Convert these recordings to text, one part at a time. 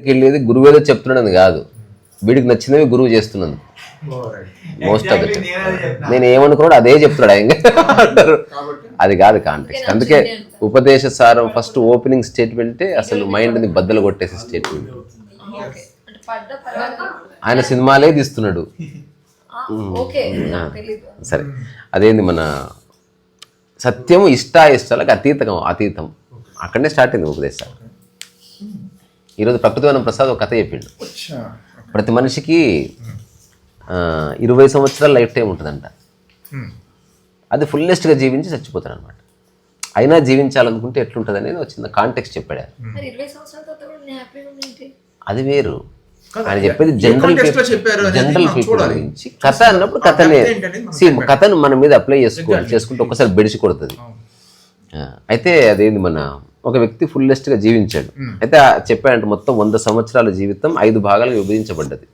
వెళ్ళేది గురువు ఏదో చెప్తున్నాడని కాదు. వీడికి నచ్చినవి గురువు చేస్తున్నది మోస్ట్ ఆఫ్ ద నేను ఏమనుకున్నాడు అదే చెప్తున్నాడు ఆయన. అంటారు. అది కాదు కాంటెక్స్ట్ అందుకే ఉపదేశ సారం ఫస్ట్ ఓపెనింగ్ స్టేట్మెంటే అసలు మైండ్ని బద్దలు కొట్టేసే స్టేట్మెంట్ ఓకే. అంటే పడ్డ పర్వాలేదు. ఆయన సినిమాలే తీస్తున్నాడు. సరే. అదేంది మన సత్యము ఇష్ట ఇష్టాలకు అతీతం అతీతం. అక్కడనే స్టార్ట్ అయింది ఉపదేశాలు ఈరోజు ప్రకృతివనం ప్రసాద్ ఒక కథ చెప్పిండు. ప్రతి మనిషికి ఇరవై సంవత్సరాల లైఫ్ టైం ఉంటుందంట. అది ఫుల్లెస్ట్గా జీవించి చచ్చిపోతాడు అనమాట అయినా జీవించాలనుకుంటే ఎట్లుంటుంది అనేది ఒక చిన్న కాంటెక్స్ట్ చెప్పాడు. అది వేరు. ఆయన చెప్పేది జనరల్ జనరల్ మనం పీపుల్ చూడాలి. గురించి. కథ అన్నప్పుడు కథనే. కథను మన మీద అప్లై చేసుకోవాలి చేసుకుంటే ఒక్కసారి బెడిసి కొడుతుంది. అయితే అదేంది మన ఒక వ్యక్తి ఫుల్లెస్ట్గా జీవించాడు అయితే చెప్పాడంటే మొత్తం వంద సంవత్సరాల జీవితం ఐదు భాగాలుగా విభజించబడ్డది.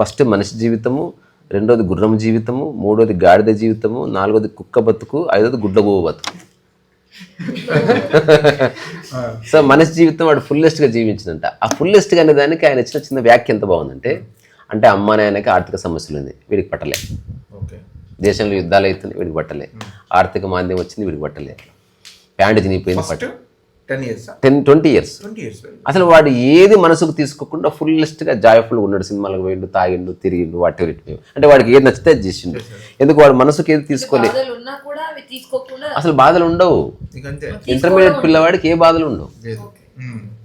ఫస్ట్ మనిషి జీవితము రెండోది గుర్రం జీవితము మూడోది గాడిద జీవితము నాలుగోది కుక్క బతుకు ఐదోది గుడ్ల గోవు బతుకు. సో మనిషి జీవితం వాడు fullest గా జీవించిందంట. ఆ fullest గా అనే దానికి ఆయన ఇచ్చిన చిన్న వ్యాఖ్య ఎంత బాగుందంటే అంటే అమ్మ నాయనకి ఆర్థిక సమస్యలు ఉంది వీడికి పట్టలే. దేశంలో యుద్ధాలు అవుతున్నాయి వీడికి పట్టలే. ఆర్థిక మాంద్యం వచ్చింది వీడికి పట్టలే. Pant చినిగిపోయింది first ten years ten twenty years అసలు వాడు ఏది మనసుకు తీసుకోకుండా fullest గా జాయ్ఫుల్గా ఉన్నాడు. సినిమాలకు పోయిండు తాగిండు తిరిగిండు వాటి అంటే వాడికి ఏది నచ్చితే అది చేసిండు. ఎందుకు వాడు మనసుకు ఏది తీసుకోలే? బాధలు ఉన్నా కూడా అవి తీసుకోకుండా అసలు బాధలు ఉండవు. ఇంటర్మీడియట్ పిల్లవాడికి ఏ బాధలు ఉండవు.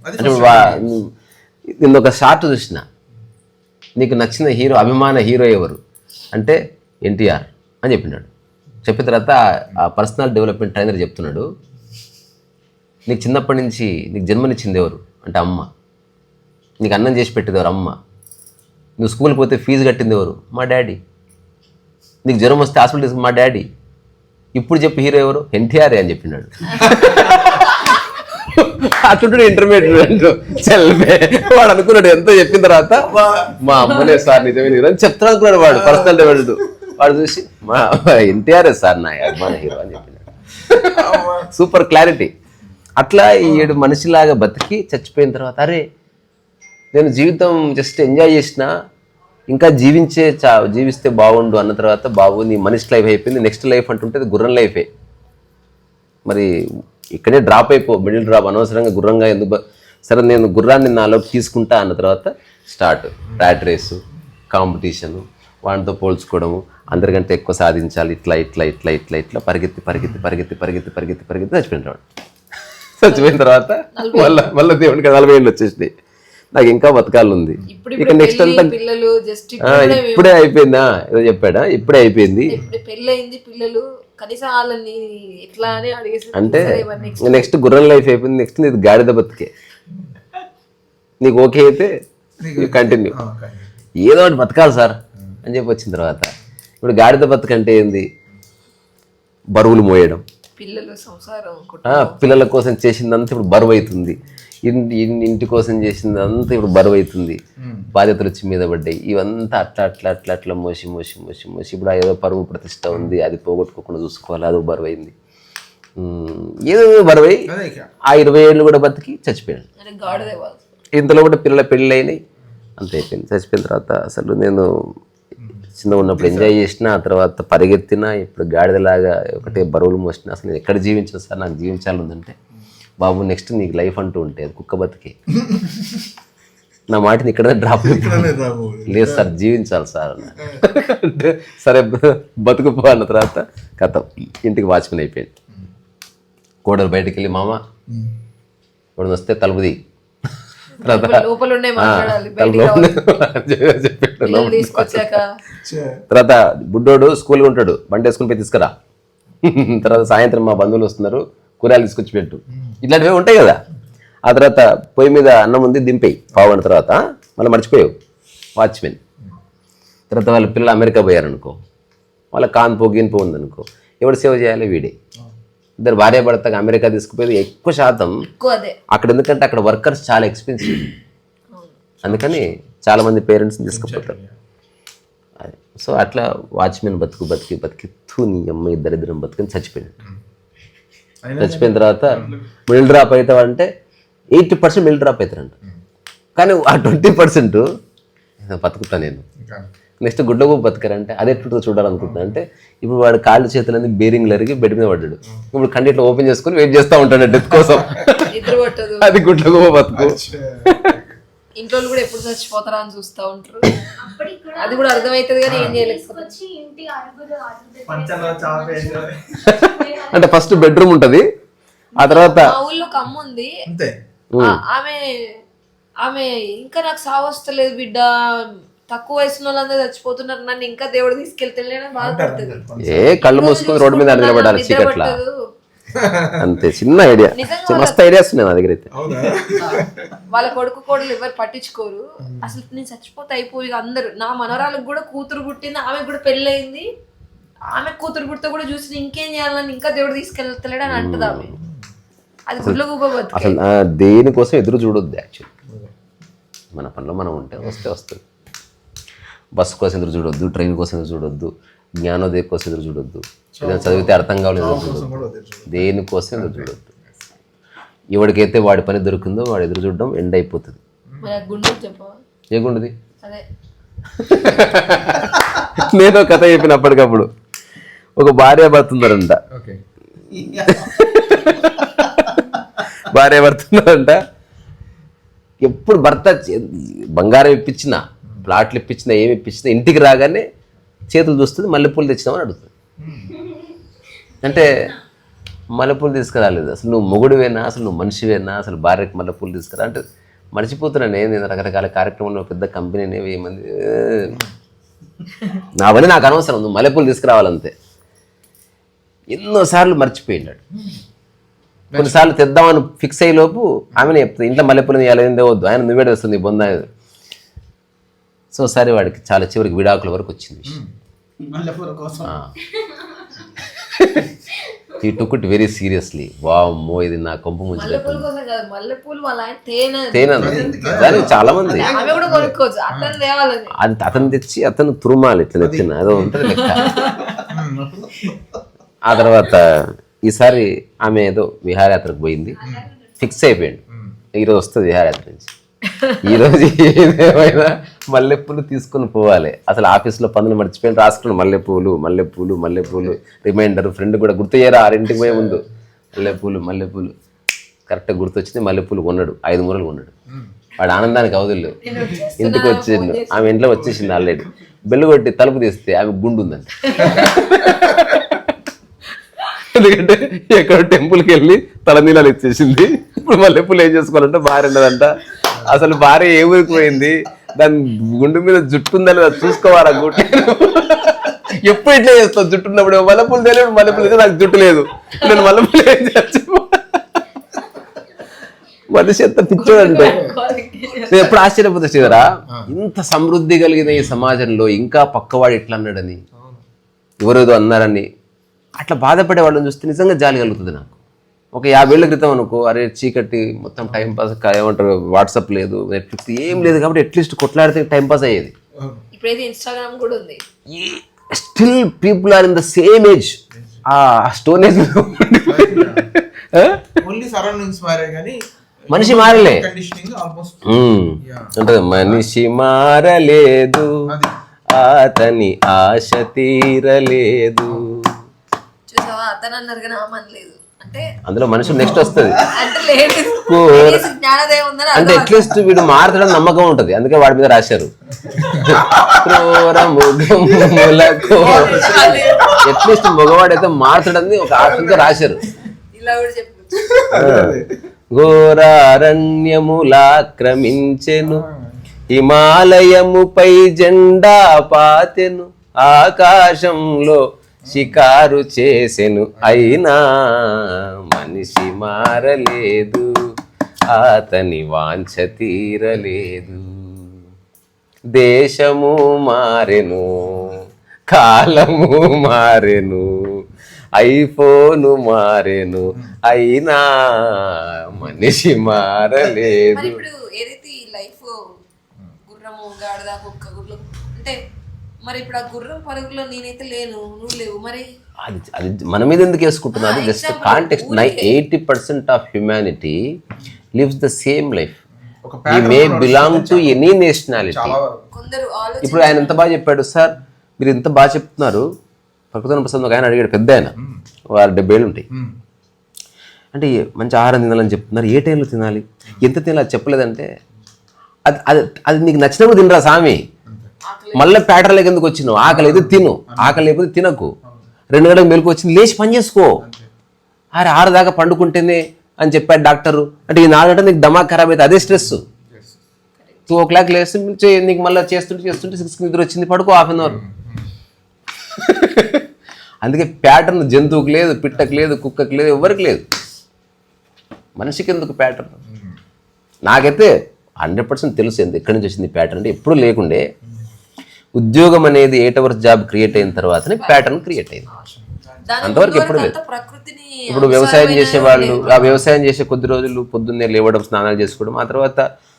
అది అంటే నేను ఒక షార్ట్ చూసిన. నీకు నచ్చిన హీరో అభిమాన హీరో ఎవరు? అంటే ఎన్టీఆర్ అని చెప్పినాడు. చెప్పిన తర్వాత ఆ పర్సనల్ డెవలప్మెంట్ ట్రైనర్ చెప్తున్నాడు. నీకు చిన్నప్పటి నుంచి నీకు జన్మనిచ్చింది ఎవరు? అంటే అమ్మ. నీకు అన్నం చేసి పెట్టేది ఎవరు? అమ్మ. నువ్వు స్కూల్కి పోతే ఫీజు కట్టింది ఎవరు? మా డాడీ. నీకు జ్వరం వస్తే హాస్పిటల్ తీసుకు మా డాడీ. ఇప్పుడు చెప్పి హీరో ఎవరు? ఎన్టీఆర్ అని చెప్పినాడు. అట్లుంటాడు ఇంటర్మీడియట్ చల్మే వాడు అనుకున్నాడు ఎంతో చెప్పిన తర్వాత మా అమ్మనే సార్ నిజమే నిజం అని చెప్తాను అనుకున్నాడు వాడు. పర్సనల్ డెవలప్మెంట్ వాడు చూసి మా ఎన్టీఆర్ సార్ నా అభిమాన హీరో అని చెప్పినాడు. సూపర్ క్లారిటీ అట్లా ఈ ఏడు మనిషిలాగా బతికి చచ్చిపోయిన తర్వాత అరే నేను జీవితం జస్ట్ ఎంజాయ్ చేసిన ఇంకా జీవించే చా జీవిస్తే బాగుండు అన్న తర్వాత బాబు నీ మనిషి లైఫ్ అయిపోయింది నెక్స్ట్ లైఫ్ అంటుంటే గుర్రం లైఫే మరి ఇక్కడే డ్రాప్ అయిపో మిడిల్ డ్రాప్ అనవసరంగా గుర్రంగా ఎందుకు సరే నేను గుర్రాన్ని నాలోకి తీసుకుంటా అన్న తర్వాత స్టార్ట్ ర్యాట్ రేసు కాంపిటీషను వాటితో పోల్చుకోవడము అందరికంటే ఎక్కువ సాధించాలి ఇట్లా ఇట్లా ఇట్లా ఇట్లా ఇట్లా పరిగెత్తి పరిగెత్తి పరిగెత్తి పరిగెత్తి పరిగెత్తి పరిగెత్తి చచ్చిపోయినవాడు చచ్చిపోయిన తర్వాత మళ్ళీ మళ్ళీ దేవునికి నలభై ఏళ్ళు వచ్చేసినాయి. నాకు ఇంకా బతకాలు ఉంది ఇప్పుడు ఇక నెక్స్ట్ అంతా పిల్లలు జస్ట్ ఆ, ఇప్పుడే అయిపోయిందా? ఏదో చెప్పాడా? ఇప్పుడే అయిపోయింది. ఇప్పుడు పెళ్ళయింది పిల్లలు అంటే నెక్స్ట్ గుర్రం లైఫ్ అయిపోయింది. నెక్స్ట్ నీది గాడిద బతికే. నీకు ఓకే అయితే కంటిన్యూ ఓకే. ఏదో ఒకటి బతకాలి సార్ అని చెప్పి వచ్చిన తర్వాత. ఇప్పుడు గాడిద బతుకంటే ఏంది? బరువులు మోయడం. పిల్లలు సంసారం కోసం చేసిందంతా ఇప్పుడు బరువు అవుతుంది ఇంటి కోసం చేసిందంతా ఇప్పుడు బరువు అవుతుంది బాధ్యతలు వచ్చి మీద పడ్డాయి. ఇవంతా అట్లా అట్లా అట్లా అట్లా మోసి మోసి మోసి మోసి ఇప్పుడు ఏదో పరువు ప్రతిష్ట ఉంది. అది పోగొట్టుకోకుండా చూసుకోవాలి. అది బరువు అయింది ఏదో బరువు ఆ ఇరవై ఏళ్ళు కూడా బతికి చచ్చిపోయాడు. ఇంతలో కూడా పిల్లల పెళ్ళి అయినాయి అంత అయిపోయింది. చచ్చిపోయిన తర్వాత అసలు నేను చిన్న ఉన్నప్పుడు ఎంజాయ్ చేసిన ఆ తర్వాత పరిగెత్తిన ఇప్పుడు గాడిదలాగా ఒకటే బరువులు మోసిన అసలు నేను ఎక్కడ జీవించిన సార్ నాకు జీవించాలి ఉందంటే బాబు నెక్స్ట్ నీకు లైఫ్ అంటూ ఉంటే అది కుక్క బతికే. నా మాటని ఇక్కడ డ్రాప్. లేదు సార్ జీవించాలి సార్ అన్న. అంటే సరే బతుకుపో అన్న తర్వాత కథ. ఇంటికి వాచ్మెన్ అయిపోయింది కోడలు బయటికి వెళ్ళి మామ ఇప్పుడు వస్తే తలుపుది తర్వాత బుడ్డోడు స్కూల్కి ఉంటాడు. బండి వేసుకుని పోయి తీసుకురా. తర్వాత సాయంత్రం మా బంధువులు వస్తున్నారు. కూరగాయలు తీసుకొచ్చి పెట్టు. ఇట్లాంటివి ఉంటాయి కదా. ఆ తర్వాత పొయ్యి మీద అన్నం ఉంది దింపేయి. పావుగంట తర్వాత మళ్ళీ మర్చిపోయావు. వాచ్మెన్. తర్వాత వాళ్ళ పిల్లలు అమెరికా పోయారనుకో. వాళ్ళ కాన్పో గిన్పో ఉందనుకో. ఎవడు సేవ చేయాలి? వీడే. ఇద్దరు భార్య భర్తగా అమెరికా తీసుకుపోయేది ఎక్కువ శాతం అక్కడ ఎందుకంటే అక్కడ వర్కర్స్ చాలా ఎక్స్పెన్సివ్ అందుకని చాలా మంది పేరెంట్స్ తీసుకుపోతారు. అది. సో అట్లా వాచ్మెన్ బతుకు బతికి బతికి తూ నీ అమ్మ ఇద్దరిద్దరం బతుకుని చచ్చిపోయినట్టు అయినా చచ్చిపోయిన తర్వాత మిడిల్ డ్రాప్ అవుతావు అంటే ఎయిటీ పర్సెంట్ మిడిల్ డ్రాప్ అవుతారంట కానీ ఆ ట్వంటీ పర్సెంట్ బతుకుతా నేను. నెక్స్ట్ గుడ్డకు బతకరంటే అది ఎట్లుంటుందో చూడాలనుకుంటున్నా. అంటే ఇప్పుడు వాడు కాళ్ళు చేతులన్నీ బేరింగ్లు అరిగి బెడ్ మీద పడ్డాడు. ఇప్పుడు కండిట్లో ఓపెన్ చేసుకుని వెయిట్ చేస్తూ ఉంటాడు డెత్ కోసం. అది గుడ్లకు బతుకు. ఇంట్లో కూడా ఎప్పుడు చచ్చిపోతారా అని చూస్తా ఉంటారు. అది కూడా అర్థమవుతుంది కానీ ఏం చేయలేదు అంటే ఫస్ట్ బెడ్రూమ్ ఉంటది. ఆ తర్వాత ఊళ్ళో ఒక అమ్మ ఉంది ఆమె ఆమె ఇంకా నాకు సావు వస్తలేదు బిడ్డ. తక్కువ వయసున్న వాళ్ళందరూ చచ్చిపోతున్నారు. నన్ను ఇంకా దేవుడు తీసుకెళ్తలేని బాధపడుతుంది ఏ కళ్ళు మూసుకొని రోడ్డు మీద నిలబడాలి చీకట్లా. అంతే చిన్న ఐడియా. మస్తు ఐడియాస్ ఉన్నాయి నా దగ్గర అయితే. అవునా? వాళ్ళ కొడుకు కోడలు ఎవరు పట్టించుకోరు. అసలు నేను చచ్చిపోతే అయిపోయి ఇక అందరు. నా మనవరాలకు కూడా కూతురు పుట్టింది ఆమెకు కూడా పెళ్ళయింది. ఆమె కూతురు పుడితే కూడా చూసి ఇంకేం చేయాలని ఇంకా దేవుడు తీసుకెళ్తలేడు అని అంటది ఆమె. అది గుడ్ల అసలు దేనికోసం ఎదురు చూడొద్దు యాక్చువల్ మన పనిలో మనం ఉంటే వస్తే వస్తుంది. బస్సు కోసం ఎదురు చూడొద్దు ట్రైన్ కోసం ఎదురు చూడొద్దు జ్ఞానోదయం కోసం ఎదురు చూడొద్దు. ఏదైనా చదివితే అర్థం కావాలి ఎదురు చూడొద్దు. దేనికోసం ఎదురు చూడొద్దు. ఎవరికైతే వాడి పని దొరికిందో వాడు ఎదురు చూడడం ఎండ్ అయిపోతుంది. మరి ఆ గుండె చెప్పవా? ఏగుండది అదే. నేను కథ చెప్పినప్పటికప్పుడు ఒక భార్య భర్త ఉన్నారంట ఓకే భార్య భర్త ఉన్నారంట ఎప్పుడు భర్త బంగారం ఇప్పించినా ప్లాట్లు ఇప్పించినా ఏమి ఇప్పించినా ఇంటికి రాగానే చేతులు చూస్తుంది మల్లెపూలు తెచ్చినామని అడుగుతుంది. అంటే మల్లెపూలు తీసుకురాలేదు. అసలు నువ్వు మొగుడువేనా? అసలు నువ్వు మనిషివేనా? అసలు భార్యకి మల్లెపూలు తీసుకురా? అంటే మర్చిపోతున్నాను నేను రకరకాల కార్యక్రమంలో పెద్ద కంపెనీ ఏమంది నా పని నాకు అనవసరం నువ్వు మల్లెపూలు తీసుకురావాలంతే. ఎన్నోసార్లు మర్చిపోయినాడు కొన్నిసార్లు తెద్దామని ఫిక్స్ అయ్యే లోపు ఆమెనే చెప్తుంది ఇంట్లో మల్లెపూలు వేయాలి ఏందో వద్దు ఆయన నువ్వే వస్తుంది సో సరే వాడికి చాలా చివరికి విడాకుల వరకు వచ్చింది విషయం. మల్లెపూల కోసం. ఈ టుక్ ఇట్ వెరీ సీరియస్లీ వామ్మో ఇది నా కొంపు ముంచి మల్లెపూల కోసం కాదు మల్లెపూలు వాళ్ళ ఆయన తేనె. దానికి చాలా మంది అది అతను తెచ్చి అతను తురుమాలి ఇట్లా నెత్తిన అదో ఉంటుంది లెక్క. ఆ తర్వాత ఈసారి ఆమె ఏదో విహారయాత్రకు పోయింది. ఫిక్స్ అయిపోయింది. ఈరోజు వస్తుంది విహారయాత్ర నుంచి. ఈరోజు ఏదేమైనా మల్లెపూలు తీసుకొని పోవాలి. అసలు ఆఫీస్లో పనులు మర్చిపోయిన. రాసుకున్నాను. మల్లెపూలు మల్లెపూలు మల్లెపూలు. రిమైండర్ ఫ్రెండ్ కూడా గుర్తు చేయరా ఆరింటికి పోయే ముందు. మల్లెపూలు మల్లెపూలు. కరెక్ట్గా గుర్తొచ్చింది. మల్లెపూలు కొన్నాడు. ఐదు మూరలు కొన్నాడు. వాడు ఆనందానికి అవధులు. ఇంటికి వచ్చిండు. ఆమె ఇంట్లో వచ్చేసింది ఆల్రెడీ. బెల్లు కొట్టి తలుపు తీస్తే ఆమె గుండు ఉందంట. ఎందుకంటే ఎక్కడ టెంపుల్కి వెళ్ళి తలనీలాలు ఇచ్చేసింది. ఇప్పుడు మల్లెపూలు ఏం చేసుకోవాలంటే బాగా ఉన్నదంట. అసలు భార్య ఏ ఊరికి పోయింది? దాని గుండు మీద జుట్టు ఉందా లేదా చూసుకోవాలా గుట్టు ఎప్పుడు ఇట్లా చేస్తావు? జుట్టు ఉన్నప్పుడు మల్లెపూలు తెలియదు మల్లెపూలు అయితే నాకు జుట్టు లేదు. నేను మల్లెపూలు ఏం చేయొచ్చు మనిషి ఎంత పిచ్చోడంటే. నేను ఎప్పుడు ఆశ్చర్యపోతా శ్రీధరా? ఇంత సమృద్ధి కలిగిన ఈ సమాజంలో ఇంకా పక్కవాడు ఎట్లా అన్నాడని? ఎవరేదో అన్నారని. అట్లా బాధపడే వాళ్ళని చూస్తే నిజంగా జాలి కలుగుతుంది నాకు. ఒక యాభేళ్ళ క్రితం అనుకో అరే చీకటి మొత్తం టైం పాస్ ఏమంటారు వాట్సాప్ లేదు నెట్ఫ్లిక్స్ ఏం లేదు కాబట్టి అట్లీస్ట్ కొట్లాడితే టైం పాస్ అయ్యేది. ఇప్పుడైతే ఇన్స్టాగ్రామ్ కూడా ఉంది. Still people are in the same age ఆ స్టోన్ ఏజ్ ఓన్లీ సరౌండింగ్స్ మారే కానీ మనిషి మారలే. ఆల్మోస్ట్ అంటే మనిషి మారలేదు. అతని ఆశ తీరలేదు. చూసావా? అతను అన్నారు కానీ ఆమె అనలేదు. అంటే అందులో మనిషి నెక్స్ట్ వస్తుంది. అంటే అట్లీస్ట్ వీడు మారతాడని నమ్మకం ఉంటది. అందుకే వాడి మీద రాశారు. అట్లీస్ట్ మగవాడైతే మారతాడని ఒక ఆశంతో రాశారు. ఘోరారణ్యములాక్రమించెను హిమాలయముపై జెండా పాతెను. ఆకాశంలో షికారు చేసెను. అయినా మనిషి మారలేదు. అతని వాంఛ తీరలేదు. దేశము మారెను. కాలము మారెను. ఐఫోను మారెను. అయినా మనిషి మారలేదు. ఏదైతే ఈ లైఫ్ గుర్రము గాడిద కుక్క గుర్రం అంటే మరి ఇప్పుడు ఆ గుర్రం పరుగులో నేనైతే లేను నువ్వు లేవు మరి? అది అది మన మీద ఎందుకు వేసుకుంటున్నది ఆ, జస్ట్ కాంటెక్స్ట్ నై. Eighty percent of humanity lives the same life he may belong to any nationality ఇప్పుడు ఆయన ఎంత బాగా చెప్పాడు సార్ మీరు ఇంత బాగా చెప్తున్నారు. ప్రకృతి ప్రసాద్ ఒక ఆయన అడిగాడు పెద్ద ఆయన వారు డెబ్బై ఏళ్ళు ఉంటాయి. అంటే మంచి ఆహారం తినాలని చెప్తున్నారు ఏ టైంలో తినాలి ఎంత తినాలి చెప్పలేదంటే అది అది అది నీకు నచ్చినప్పుడు తినరా స్వామి? మళ్ళీ ప్యాటర్లోకి ఎందుకు వచ్చినావు ఆకలి అయితే తిను. ఆకలి లేకపోతే తినకు. రెండు గంటలకు మెలకు వచ్చింది లేచి పని చేసుకో. అరే ఆరు దాకా పండుకుంటేనే అని చెప్పాడు డాక్టరు. అంటే ఈ నాలుగు గంటలు నీకు దమాక్ ఖరాబ్ అయితే అదే స్ట్రెస్. టూ ఓ క్లాక్ లేస్తే నీకు మళ్ళీ చేస్తుంటే చేస్తుంటే సిక్స్కి నిద్ర వచ్చింది పడుకో హాఫ్ అన్ అవర్. అందుకే ప్యాటర్న్ జంతువుకి లేదు పిట్టకు లేదు కుక్కకి లేదు ఎవరికి లేదు. మనిషికి ఎందుకు ప్యాటర్న్? నాకైతే హండ్రెడ్ పర్సెంట్ తెలుసు ఎక్కడి నుంచి వచ్చింది ప్యాటర్న్ అంటే ఎప్పుడు లేకుండే. ఉద్యోగం అనేది ఎయిట్ అవర్స్ జాబ్ క్రియేట్ అయిన తర్వాతనే ప్యాటర్న్ క్రియేట్ అయింది అంతవరకు ఎప్పుడు లేదు. ఇప్పుడు వ్యవసాయం చేసే వాళ్ళు. ఆ వ్యవసాయం చేసే కొద్ది రోజులు పొద్దున్నే లేవడం స్నానాలు చేసుకోవడం ఆ తర్వాత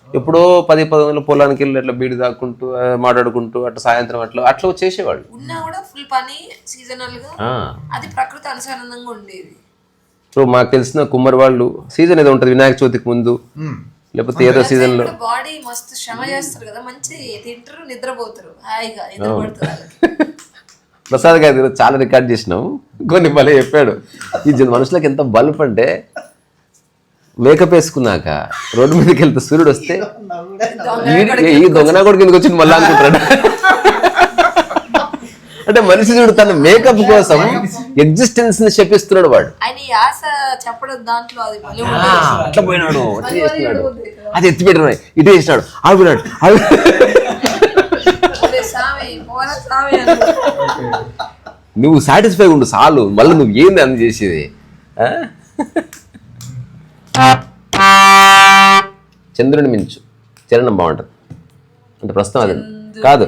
ఎప్పుడో పది పదకొండు పొలానికి వెళ్ళి అట్లా బీడి తాక్కుంటూ ఆ, మాట్లాడుకుంటూ అట్లా సాయంత్రం అట్లా అట్లా చేసేవాళ్ళు ఉన్నా కూడా ఫుల్ పని సీజనల్గా ఆ. అది ప్రకృతి అనుసరణంగా ఉండేది ఇప్పుడు మాకు తెలిసిన కుమ్మరి వాళ్ళు సీజన్ ఏదో ఉంటుంది వినాయక చవితికి ముందు. లేకపోతే ఏదో సీజన్లో బాడీ మస్తు శ్రమ చేస్తారు కదా మంచి తింటారు నిద్రపోతారు. హాయిగా. ప్రసాద్ గారి చాలా రికార్డ్ చేసినాం. కొన్ని భలే చెప్పాడు. ఈ మనుషులకు ఎంత బల్బ్ అంటే మేకప్ వేసుకున్నాక రోడ్డు మీదకి వెళ్తే సూర్యుడు వస్తే ఈ- ఈ దొంగనా కూడా కిందకి వచ్చింది మళ్ళీ అనుకుంటాడు. అంటే మనిషి చూడు తన మేకప్ కోసం ఎగ్జిస్టెన్స్ని శపిస్తున్నాడు వాడు. అట్లా పోయినాడు చేస్తున్నాడు. అది ఎత్తి పెట్టినాడు ఇటు చేసినాడు. ఆగున్నాడు. నువ్వు సాటిస్ఫై ఉండు చాలు. మళ్ళీ నువ్వు ఏంది అని చేసేది? ఆ? చంద్రుని మించు. చరణం బాగుంటుంది. అంటే ప్రస్తుతం అది కాదు.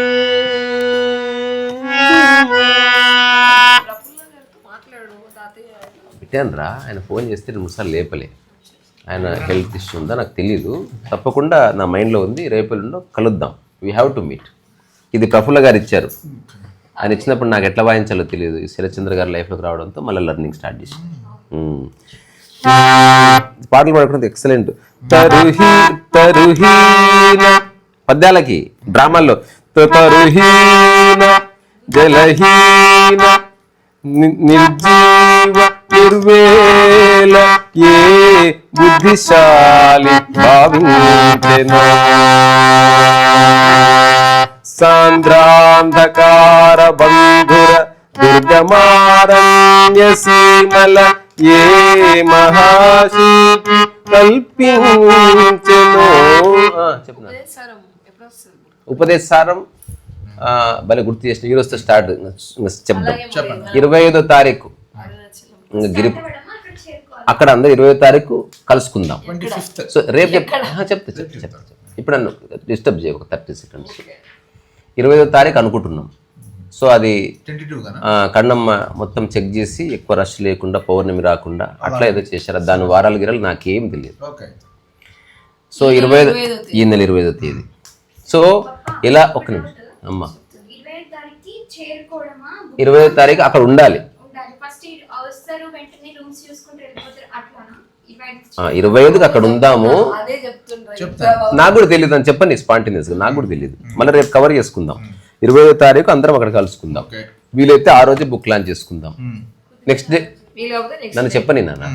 పెట్టాను రా ఆయన ఫోన్ చేస్తే రెండు మూడు సార్లు లేపలే. ఆయన హెల్త్ ఇష్యూ ఉందా నాకు తెలియదు తప్పకుండా నా మైండ్లో ఉంది. రేపు కలుద్దాం. వీ హ్యావ్ టు మీట్ ఇది ప్రఫుల్ల గారు ఇచ్చారు. ఆయన ఇచ్చినప్పుడు నాకు ఎట్లా వాయించాలో తెలియదు శరచంద్ర గారి లైఫ్లోకి రావడంతో మళ్ళీ లెర్నింగ్ స్టార్ట్ చేసి పాటలు పాడుకున్నది ఎక్సలెంట్. తరుహి తరుహీన. పద్యాలకి డ్రామాల్లో. తరుహీన జలహీన నిర్జీవ. దుర్వేళ ఏ బుద్ధిశాలి భావించెను సాంద్రాంధకార బంధుర దుర్గమారణ్య సీమల ఏ మహాశీకి కల్పించెను? ఉపదేశారం బలి గుర్తు చేసిన. ఈరోజు స్టార్ట్. చెప్దాం ఇరవై ఐదో తారీఖు. గిరి అక్కడ అందరు ఇరవై తారీఖు కలుసుకుందాం. సో రేపు చెప్తా చెప్తా చెప్తా. ఇప్పుడు నన్ను డిస్టర్బ్ చేయ ఒక థర్టీ సెకండ్స్ ఇరవై ఐదో తారీఖు అనుకుంటున్నాం. సో అది కన్నమ్మ మొత్తం చెక్ చేసి ఎక్కువ రష్ లేకుండా పౌర్ణమి రాకుండా అట్లా ఏదో చేశారు? దాని వారాలు గిరాలు నాకేం తెలియదు. ఓకే. సో ఇరవై ఈ నెల ఇరవై ఐదో తేదీ. సో ఇలా ఒక నిమిషం. అమ్మ. ఇరవై తారీఖు అక్కడ ఉండాలి. వస్తారు వెంటనే రూమ్స్ చూసుకుంటూ వెళ్ళిపోతారు. అట్లానా? ఈవెంట్ ఆ, ఇరవై ఐదుకి అక్కడ ఉందాము. నాకు కూడా తెలియదు అని చెప్పండి స్పాంటినియస్గా. నాకు కూడా తెలియదు మళ్ళీ రేపు కవర్ చేసుకుందాం. ఇరవై ఐదో తారీఖు అందరం అక్కడ కలుసుకుందాం. ఓకే. వీలైతే ఆ రోజే బుక్ లాంచ్ చేసుకుందాం. నెక్స్ట్ డే నన్ను చెప్పని నాన్న.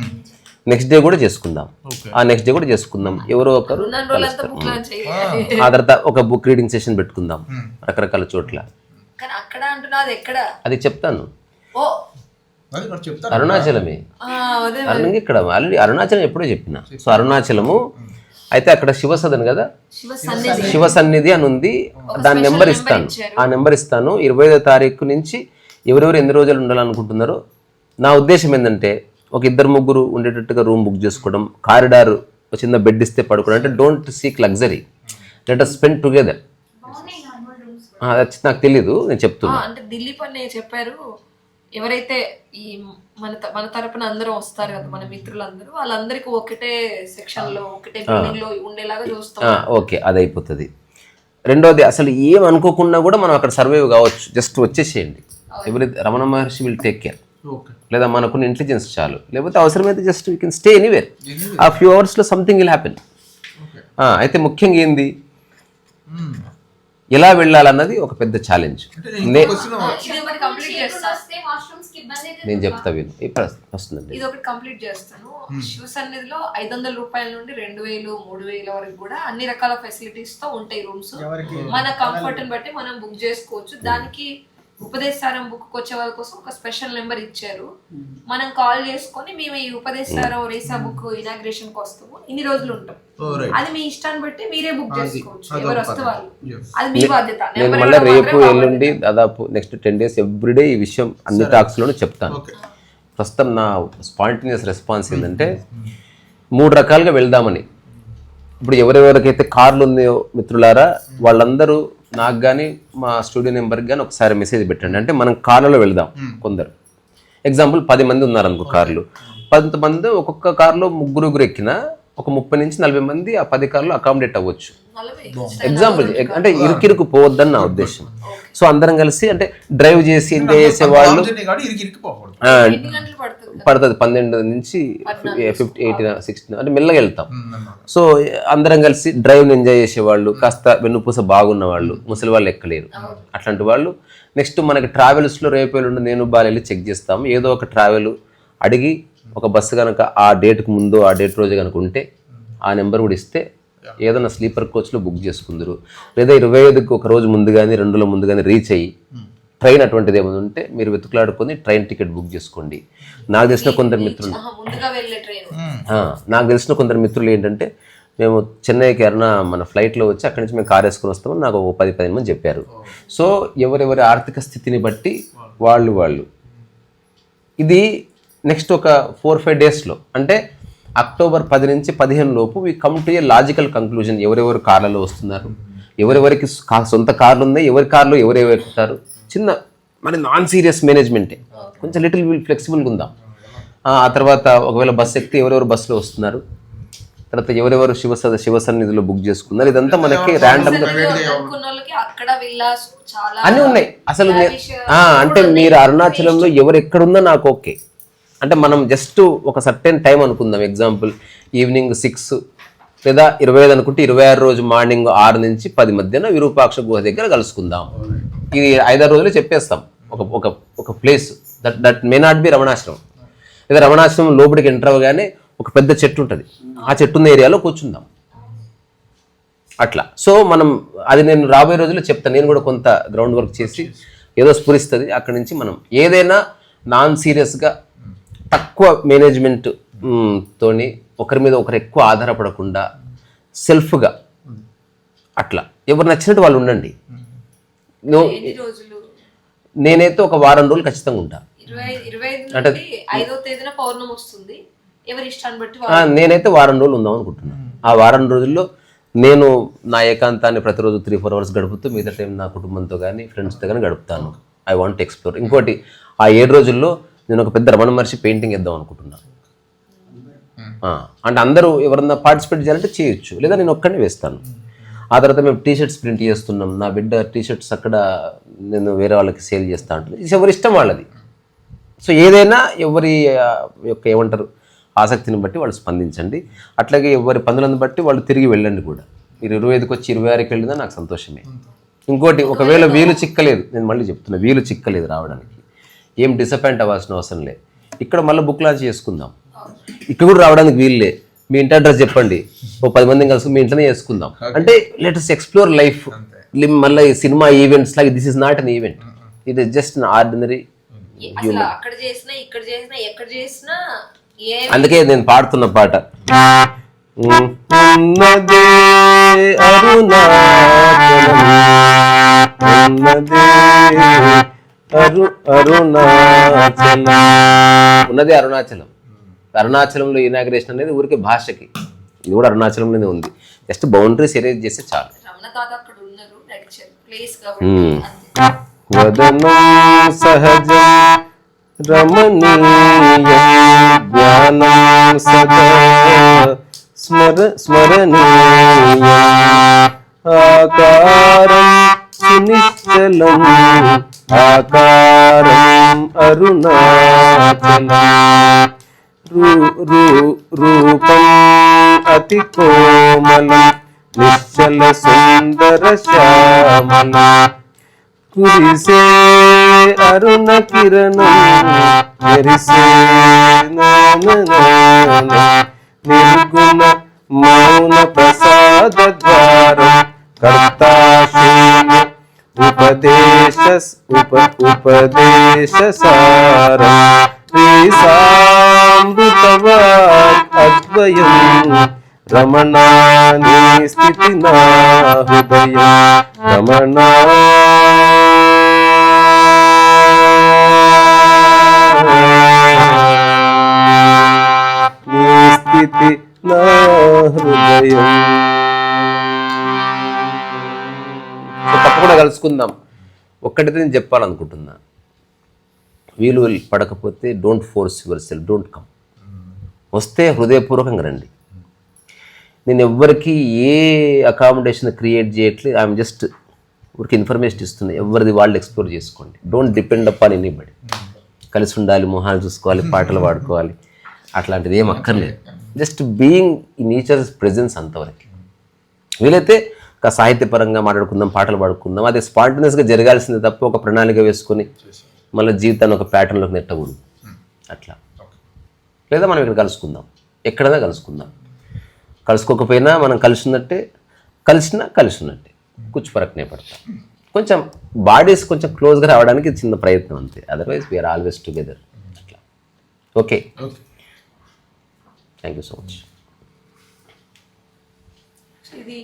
నెక్స్ట్ డే కూడా చేసుకుందాం. ఆ నెక్స్ట్ డే కూడా చేసుకుందాం. ఎవరో ఒకరు ఉన్న రోజులంతా బుక్ లాంచ్ చేయాలి. ఆ. తర్వాత ఒక బుక్ రీడింగ్ సెషన్ పెట్టుకుందాం. రకరకాల చోట్ల. కానీ అక్కడ అంటున్నా అది ఎక్కడ? అది చెప్తాను. అరుణాచలమే. ఆ, అదే అరుణ ఇక్కడ ఆల్రెడీ అరుణాచలం ఎప్పుడో చెప్పిన. సో అరుణాచలము అయితే అక్కడ శివసదన్ కదా? శివ సన్నిధి. శివ సన్నిధి అని ఉంది. దాని నెంబర్ ఇస్తాను. ఆ నెంబర్ ఇస్తాను. ఇరవై ఐదో తారీఖు నుంచి ఎవరెవరు ఎన్ని రోజులు ఉండాలనుకుంటున్నారో. నా ఉద్దేశం ఏంటంటే ఒక ఇద్దరు ముగ్గురు ఉండేటట్టుగా రూమ్ బుక్ చేసుకోవడం కారిడార్ చిన్న బెడ్ ఇస్తే పడుకోవడం అంటే don't seek luxury. Let us spend together. నాకు తెలీదు నేను చెప్తున్నా. అంటే చెప్పారు ఎవరైతే ఈ మన మన తరపున అందరూ వస్తారు కదా మన మిత్రులందరూ వాళ్ళందరికీ ఒకటే సెక్షన్లో ఒకటే బిల్డింగ్లో ఉండేలాగా చూస్తాం. ఆ, ఓకే అది అయిపోతుంది రెండోది అసలు ఏం అనుకోకుండా కూడా మనం అక్కడ సర్వైవ్ కావచ్చు. జస్ట్ వచ్చేసేయండి. ఎవరి Ramana Maharshi will take care. Okay. లేదా మనకున్న ఇంటెలిజెన్స్ చాలు. లేకపోతే అవసరమైతే just you can stay anywhere ఆ ఫ్యూ అవర్స్లో సంథింగ్ విల్ హ్యాపెన్ అయితే ముఖ్యంగా ఏంది? ఎలా వెళ్ళాలన్నది ఒక పెద్ద ఛాలెంజ్ నేను చెప్తా విను. వస్తుందండి. ఇది ఒకటి కంప్లీట్ చేస్తాను. శివ సన్నిధిలో ఐదు వందల రూపాయల నుండి రెండు వేలు మూడు వేల వరకు కూడా అన్ని రకాల ఫెసిలిటీస్తో ఉంటాయి రూమ్స్ మన కంఫర్ట్ని బట్టి మనం బుక్ చేసుకోవచ్చు. దానికి ఉపదేశారం బుక్ వచ్చే వాళ్ళ కోసం ఒక స్పెషల్ నెంబర్ ఇచ్చారు. మనం కాల్ చేసుకొని మేము ఈ ఉపదేశారం రేసా బుక్ ఇనాగ్రేషన్కి వస్తాము. ఇన్ని రోజులు ఉంటాం. Oh. అది మీ ఇష్టాన్ని బట్టి మీరే బుక్ చేసుకోవచ్చు. ఎవరు వస్తే. వాళ్ళు. అది మీ బాధ్యత. నేను మళ్ళీ రేపు ఎల్లుండి దాదాపు నెక్స్ట్ టెన్ డేస్ ఎవ్రీడే ఈ విషయం అన్ని టాక్స్లోనూ చెప్తాను. ఓకే ప్రస్తుతం నా స్పాంటినియస్ రెస్పాన్స్ ఏంటంటే మూడు రకాలుగా వెళ్దామని. ఇప్పుడు ఎవరెవరికైతే కార్లు ఉన్నాయో మిత్రులారా వాళ్ళందరూ నాకు కానీ మా స్టూడియో నెంబర్కి కానీ ఒకసారి మెసేజ్ పెట్టండి. అంటే మనం కార్లలో వెళ్దాం కొందరు. ఎగ్జాంపుల్ పది మంది ఉన్నారు అనుకో కార్లు. పది మంది ఒక్కొక్క కార్లో ముగ్గురుగురు ఎక్కినా ఒక ముప్పై నుంచి నలభై మంది ఆ పది కార్లో అకామిడేట్ అవ్వచ్చు. ఎగ్జాంపుల్ అంటే ఇరుకిరుకు పోవద్దని నా ఉద్దేశం. సో అందరం కలిసి అంటే డ్రైవ్ చేసి ఎంజాయ్ చేసే వాళ్ళు పడుతుంది? పడుతుంది. పన్నెండు నుంచి ఫిఫ్టీ ఎయిటీన్ సిక్స్టీన్ అంటే మెల్లగా వెళ్తాం. సో అందరం కలిసి డ్రైవ్ ఎంజాయ్ చేసేవాళ్ళు కాస్త వెన్నుపూస బాగున్న వాళ్ళు ముసలి వాళ్ళు ఎక్కలేరు. అట్లాంటి వాళ్ళు. నెక్స్ట్ మనకి ట్రావెల్స్లో రేపు ఎల్లుండి నేను బాగా వెళ్ళి చెక్ చేస్తాం ఏదో ఒక ట్రావెల్ అడిగి ఒక బస్సు కనుక ఆ డేట్కి ముందు ఆ డేట్ రోజు కనుక ఉంటే ఆ నెంబర్ కూడా ఇస్తే ఏదైనా స్లీపర్ కోచ్లో బుక్ చేసుకుందరు. లేదా ఇరవై ఐదుకి ఒక రోజు ముందు కానీ రెండు రోజుల ముందు కానీ రీచ్ అయ్యి ట్రైన్ అటువంటిది ఏమైనా ఉంటే మీరు వెతుకులాడుకొని ట్రైన్ టికెట్ బుక్ చేసుకోండి. నాకు తెలిసిన కొందరు మిత్రులు ఆహా, ముందుగా వెళ్ళే ట్రైన్. ఆ, నాకు తెలిసిన కొందరు మిత్రులు ఏంటంటే మేము చెన్నైకి ఎవరైనా మన ఫ్లైట్లో వచ్చి అక్కడి నుంచి మేము కార్ వేసుకొని వస్తామని నాకు ఒక పది పదిహేను మంది చెప్పారు. సో ఎవరెవరి ఆర్థిక స్థితిని బట్టి వాళ్ళు వాళ్ళు. ఇది నెక్స్ట్ ఒక ఫోర్ ఫైవ్ డేస్లో అంటే అక్టోబర్ పది నుంచి పదిహేను లోపు we come to a logical conclusion ఎవరెవరు కార్లలో వస్తున్నారు? ఎవరెవరికి సొంత కార్లు ఉన్నాయి? ఎవరి కార్లు ఎవరెవరు ఎక్కుతారు చిన్న మరి నాన్ సీరియస్ మేనేజ్మెంటే కొంచెం లిటిల్ విల్ ఫ్లెక్సిబుల్గా ఉందాం. ఆ తర్వాత ఒకవేళ బస్సు ఎక్కితే ఎవరెవరు బస్సులో వస్తున్నారు? తర్వాత ఎవరెవరు శివ స- శివ సన్నిధిలో బుక్ చేసుకున్నారు? ఇదంతా మనకి ర్యాండమ్ అన్నీ ఉన్నాయి. అసలు అంటే మీరు అరుణాచలంలో ఎవరు ఎక్కడున్నా నాకు ఓకే. అంటే మనం జస్ట్ ఒక సర్టెన్ టైం అనుకుందాం. ఎగ్జాంపుల్ ఈవినింగ్ సిక్స్ లేదా ఇరవై ఐదు అనుకుంటే ఇరవై ఆరు రోజు మార్నింగ్ ఆరు నుంచి పది మధ్యన విరూపాక్ష గుహ దగ్గర కలుసుకుందాం. ఇది ఐదారు రోజులు చెప్పేస్తాం. ఒక ఒక ఒక place. That that may not be Ramanasramam. లేదా రమణాశ్రమం లోపలికి ఎంటర్ అవ్వగానే ఒక పెద్ద చెట్టు ఉంటుంది. ఆ చెట్టు ఉన్న ఏరియాలో కూర్చుందాం. అట్లా. సో మనం అది నేను రాబోయే రోజుల్లో చెప్తాను. నేను కూడా కొంత గ్రౌండ్ వర్క్ చేసి ఏదో స్ఫురిస్తుంది. అక్కడి నుంచి మనం ఏదైనా నాన్ సీరియస్గా తక్కువ మేనేజ్మెంట్ తోని ఒకరి మీద ఒకరు ఎక్కువ ఆధారపడకుండా సెల్ఫ్గా అట్లా. ఎవరు నచ్చినట్టు వాళ్ళు ఉండండి. నేనైతే ఒక వారం రోజులు ఖచ్చితంగా ఉంటా. ఆ, నేనైతే వారం రోజులు ఉందాం అనుకుంటున్నాను ఆ వారం రోజుల్లో నేను నా ఏకాంతాన్ని ప్రతిరోజు త్రీ ఫోర్ అవర్స్ గడుపుతూ మిగతా టైం నా కుటుంబంతో కానీ ఫ్రెండ్స్తో కానీ గడుపుతాను. ఐ వాంట్ ఎక్స్ప్లోర్ ఇంకోటి ఆ ఏడు రోజుల్లో నేను ఒక పెద్ద రమణ మహర్షి పెయింటింగ్ ఇద్దాం అనుకుంటున్నాను ఆ, అంటే అందరూ ఎవరన్నా పార్టిసిపేట్ చేయాలంటే చేయొచ్చు. లేదా నేను ఒక్కడిని వేస్తాను. ఆ తర్వాత మేము టీ షర్ట్స్ ప్రింట్ చేస్తున్నాం. నా బిడ్డ టీ షర్ట్స్ అక్కడ నేను వేరే వాళ్ళకి సేల్ చేస్తా ఉంటుంది ఎవరి ఇష్టం వాళ్ళది. సో ఏదైనా ఎవరి యొక్క ఏమంటారు ఆసక్తిని బట్టి వాళ్ళు స్పందించండి. అట్లాగే ఎవరి పనులను బట్టి వాళ్ళు తిరిగి వెళ్ళండి కూడా. మీరు ఇరవై ఐదుకి వచ్చి ఇరవై ఆరుకి వెళ్ళినా నాకు సంతోషమే. ఇంకోటి ఒకవేళ వీలు చిక్కలేదు. నేను మళ్ళీ చెప్తున్నా వీలు చిక్కలేదు రావడానికి. ఏం డిసప్పాయింట్ అవ్వాల్సిన అవసరం లేదు ఇక్కడ మళ్ళీ బుక్ లాంచ్ చేసుకుందాం. ఇక్కడ కూడా రావడానికి వీలులే మీ ఇంటి అడ్రస్ చెప్పండి. ఓ పది మందిని కలిసి మీ ఇంట్లోనే చేసుకుందాం. అంటే లెటర్స్ ఎక్స్ప్లోర్ లైఫ్ మళ్ళీ ఈ సినిమా ఈవెంట్స్ లాగా this is not an event ఇది జస్ట్ అన్ ఆర్డినరీ అసలు అక్కడ చేసినా ఇక్కడ చేసినా ఎక్కడ చేసినా ఏ అందుకే నేను పాడుతున్న పాట. ఉన్నదే అరుణాచలం. ఉన్నది అరుణాచలం. అరుణాచలంలో ఇనాగ్రేషన్ అనేది ఊరికే భాషకి. ఇది కూడా అరుణాచలంలోనే ఉంది. జస్ట్ బౌండరీస్ ఎరేజ్ చేస్తే చాలు. వదనం సహజం రమణీయం జ్ఞానం సదా స్మర స్మరణీయం. ఆకారం నిశ్చలం ఆకారం అరుణాచలం. రూపం అతి కోమలం. నిశ్చల సుందర శ్యామల. కురిసే అరుణ కిరణం. మెరిసే నిర్గుణ మౌన ప్రసాద ద్వారం. కర్తాశూన్య ఉపదేశ ఉప ఉపదేశ సారం శ్రీసామృతవాక్ రమణాని స్థితి నా హృదయం. రమణా స్థితి నా హృదయం. తప్పకుండా కలుసుకుందాం. ఒక్కటితే నేను చెప్పాలనుకుంటున్నా. వీలు పడకపోతే don't force yourself don't come వస్తే హృదయపూర్వకంగా రండి. నేను ఎవ్వరికి ఏ అకామిడేషన్ క్రియేట్ చేయట్లేదు. ఐఎమ్ జస్ట్ ఊరికి ఇన్ఫర్మేషన్ ఇస్తుంది ఎవరిది వాళ్ళు ఎక్స్ప్లోర్ చేసుకోండి. Don't depend up on anybody కలిసి ఉండాలి మొహాలు చూసుకోవాలి పాటలు పాడుకోవాలి. అట్లాంటిది ఏం అక్కర్లేదు. Just being in each other's presence అంతవరకు. వీలైతే సాహిత్యపరంగా మాట్లాడుకుందాం పాటలు పాడుకుందాం. అది స్పాంటనియస్గా జరగాల్సిందే తప్ప ఒక ప్రణాళిక వేసుకొని మళ్ళీ జీవితాన్ని ఒక ప్యాటర్న్లోకి నెట్టకూడదు. అట్లా. లేదా మనం ఇక్కడ కలుసుకుందాం. ఎక్కడైనా కలుసుకుందాం. కలుసుకోకపోయినా మనం కలిసి ఉన్నట్టే కలిసినా కలిసి ఉన్నట్టే కూర్చు పరకనే పడతాం. కొంచెం బాడీస్ కొంచెం క్లోజ్గా రావడానికి చిన్న ప్రయత్నం అంతే. Otherwise we are always together అట్లా. Okay okay thank you so much ఇది